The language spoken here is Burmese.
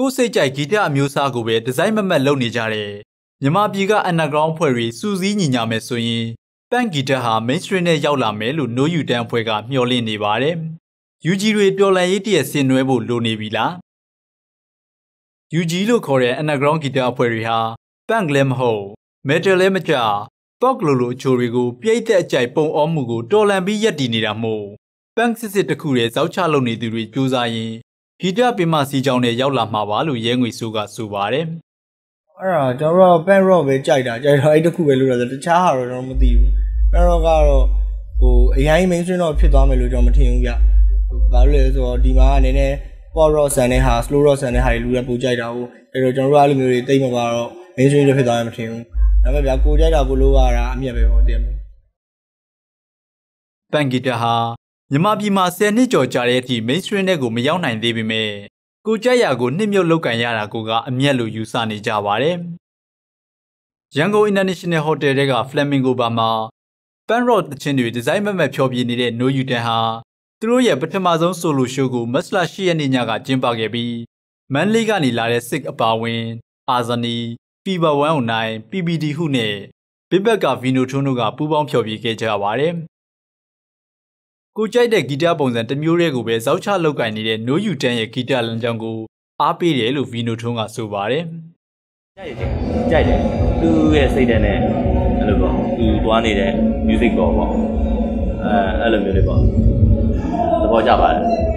ကိုယ်စိတ်ကြိုက်ဂီတအမျိုးအစားကိုပဲဒီဇိုင်းမမတ်လုပ်နေကြတယ်မြန်မာပြည်က underground ဖွဲ့တွေစူးစီးညီညာမယ်ဆိုရင်ပန့်ဂီတဟာ mainstream နဲ့ရောက်လာမယ်လို့ No You Dan အဖွဲ့ကမျှော်လင့်နေပါတယ်။ UG တွေပျော်လန့်ရေးတည့်ဆင်နွှဲဖို့လိုနေပြီလား UG လို့ခေါ်တဲ့ underground ဂီတအဖွဲ့တွေဟာပန့်လည်းမဟုတ် metal လည်းမကြ pop လိုလိုအချိုတွေကိုပြိတ်သက်အကြိုက်ပုံအောမှုကိုတော်လန်ပြီးရက်တည်နေတာမို့ပန့်စစ်စစ်တစ်ခုရဲ့ဇောက်ချလုပ်နေသူတွေကြိုးစားရင် ဂီတပင်မစီကြောင်းနဲ့ရောက်လာမှာပါလို့ရဲငွေဆိုးကဆိုပါတယ်အဲ့ဒါကျွန်တော်တို့ band rock ပဲကြိုက်တာကြိုက်တော့အဲ့တခုပဲလို့တော့တခြားဟာတော့ကျွန်တော်မသိဘူး band rock ကတော့ဟိုအရင် mainstream တော့ဖြစ်သွားမယ်လို့ကျွန်တော်မထင်ဘူးဗျဘာလို့လဲဆိုတော့ဒီမှာကနည်းနည်း pop rock ဆန်တဲ့ဟာ slow rock ဆန်တဲ့ဟာတွေလူတွေပိုကြိုက်တာဟုတ်အဲ့တော့ကျွန်တော်တို့အဲ့လိုမျိုးတွေတိတ်မပါတော့ mainstream ဖြစ်သွားမှမထင်ဘူးဒါပေမဲ့ဗျာကိုကြိုက်တာကိုလို့ရတာအမြတ်ပဲပေါ့တင်ပန်ဂီတာဟာ မြန်မာပြည်မှာ10နှစ်ကျော်ကြာတဲ့အထိ mainstream တဲ့ကိုမရောက်နိုင်သေးပေမဲ့ကိုကြက်ရကိုနှစ်မြုပ်လောက်ကန်ရတာကိုကအမျက်လို့ယူဆနေကြပါတယ်။ရန်ကုန် International Hotel တဲက Flamingo Bar မှာ Pan Rock တချင်းတွေဒီဇိုင်းမမတ်ဖျော်ပြနေတဲ့ No You Dan ဟာသူတို့ရဲ့ပထမဆုံး solo show ကို မတ်လ10ရက်နေ့ညကကျင်းပခဲ့ပြီးမန်လေးကနေလာတဲ့ Sick အပါဝင်အာဇနီ Fever 109 PPD ဟုနဲ့ဘစ်ဘက်ကဗီနိုထွန်းတို့ကပူးပေါင်းဖျော်ဖြေခဲ့ကြပါတယ်။ ကိုကြိုက်တဲ့ဂီတပုံစံတစ်မျိုးတည်းကိုပဲဇောက်ချလောက်ကင်နေတဲ့ No You 10ရဲ့ဂီတလမ်းကြောင်းကိုအားပေးတယ်လို့ဗီနိုထွန်းကဆိုပါတယ်။ကြိုက်တယ်ကြိုက်တယ်သူ့ရဲ့စိတ်ဓာတ်နဲ့အဲ့လိုပေါ့သူသွားနေတဲ့ music ပေါ့ပေါ့အဲအဲ့လိုမျိုးလေးပေါ့သဘောကျပါတယ်